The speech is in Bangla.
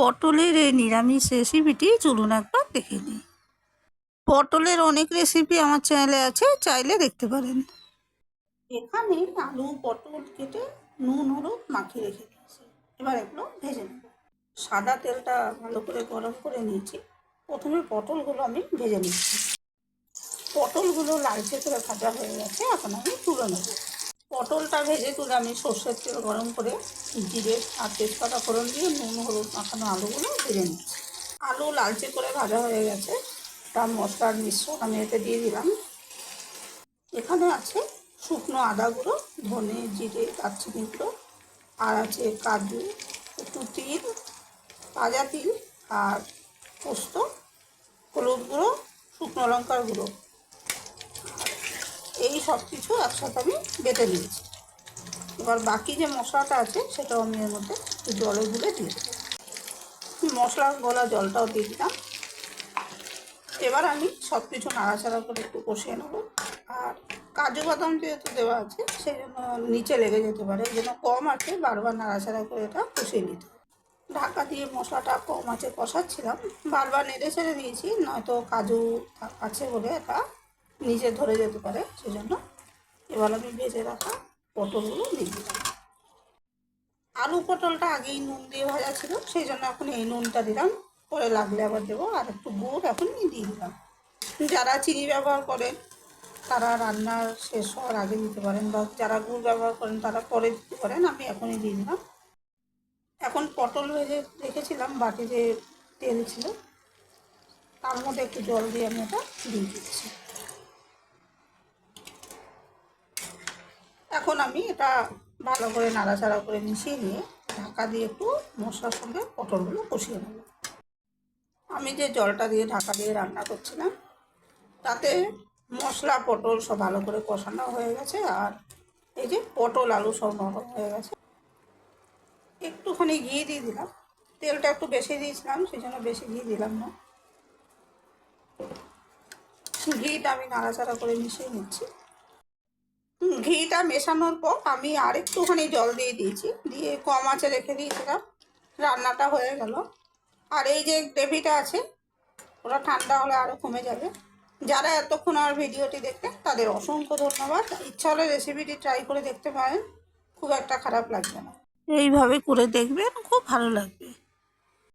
পটলের এই নিরামিষ রেসিপিটি চলুন একবার দেখে নিই। পটলের অনেক রেসিপি আমার চ্যানেলে আছে, চাইলে দেখতে পারেন। এখানে আলু, পটল কেটে নুন, হলুদ মাখিয়ে রেখে দিয়েছি। এবার এগুলো ভেজে নেব। সাদা তেলটা ভালো করে গরম করে নিয়েছি। প্রথমে পটলগুলো আমি ভেজে নিচ্ছি। পটলগুলো লালচে করে ভাজা হয়ে গেছে, এখন আমি তুলে নেব। পটলটা ভেজে তুলে আমি সর্ষের তেল গরম করে জিরে আর তেজপাতা ফোড়ন দিয়ে নুন, হলুদ মাখানো আলুগুলো ভেজে নিচ্ছি। আলু লালচে করে ভাজা হয়ে গেছে। তার মশলার মিশ্রণ আমি এতে দিয়ে দিলাম। এখানে আছে শুকনো আদা গুঁড়ো, ধনে জিরে, দারচিনি গুঁড়ো, আর আছে কাজু, একটু তিল তাজা তিল আর পোস্ত, হলুদ গুঁড়ো, শুকনো লঙ্কার গুঁড়ো। এই সব কিছু একসাথে আমি বেটে নিয়েছি। এবার বাকি যে মশলাটা আছে, সেটাও আমি এর মধ্যে জলে গুলে দিয়ে দেবো। মশলা গলা জলটাও দিয়ে দিলাম। এবার আমি সব কিছু নাড়াচাড়া করে একটু কষিয়ে নেব। আর কাজু বাদাম যেহেতু দেওয়া আছে, সেই জন্য নিচে লেগে যেতে পারে। এই জন্য কম আছে, বারবার নাড়াচাড়া করে এটা কষিয়ে নিতে ঢাকা দিয়ে মশলাটা কম আছে, কষাচ্ছিলাম। বারবার নেড়ে ছেড়ে দিয়েছি নয়তো কাজু আছে বলে এটা নিচে ধরে যেতে পারে, সেজন্য এবার আমি ভেজে রাখা পটলগুলো দিয়ে দিলাম। আলু পটলটা আগেই নুন দিয়ে ভাজা ছিল সেই জন্য এখন এই নুনটা দিলাম। পরে লাগলে আবার দেবো, আর একটু গুড় এখন দিয়ে দিলাম। যারা চিনি ব্যবহার করেন, তারা রান্না শেষ হওয়ার আগে দিতে পারেন, বা যারা গুড় ব্যবহার করেন, তারা পরে দিতে পারেন, আমি এখনই দিয়ে দিলাম। এখন পটল ভেজে রেখেছিলাম, বাটিতে তেল ছিল। তার মধ্যে একটু জল দিয়ে আমি এটা দিয়ে দিচ্ছি। এখন আমি এটা ভালো করে নাড়াচাড়া করে মিশিয়ে নিয়ে ঢাকা দিয়ে একটু মশলার সঙ্গে পটলগুলো কষিয়ে নেব। আমি যে জলটা দিয়ে ঢাকা দিয়ে রান্না করছিলাম, তাতে মশলা, পটল সব ভালো করে কষানো হয়ে গেছে আর এই যে পটল, আলু সব নরম হয়ে গেছে। একটুখানি ঘি দিয়ে দিলাম। তেলটা একটু বেশি দিয়েছিলাম সেই জন্য বেশি ঘি দিলাম না। ঘিটা আমি নাড়াচাড়া করে মিশিয়ে নিচ্ছি। ঘিটা মেশানোর পর আমি আর একটুখানি জল দিয়ে দিয়েছি। দিয়ে কম আঁচে রেখে দিয়েছিলাম। রান্নাটা হয়ে গেল। আর এই যে গ্রেভিটা আছে, ওটা ঠান্ডা হলে আরও কমে যাবে। যারা এতক্ষণ আর ভিডিওটি দেখতেন তাদের অসংখ্য ধন্যবাদ। ইচ্ছা হলে রেসিপিটি ট্রাই করে দেখতে পারেন। খুব একটা খারাপ লাগবে না। এইভাবে করে দেখবেন, খুব ভালো লাগবে।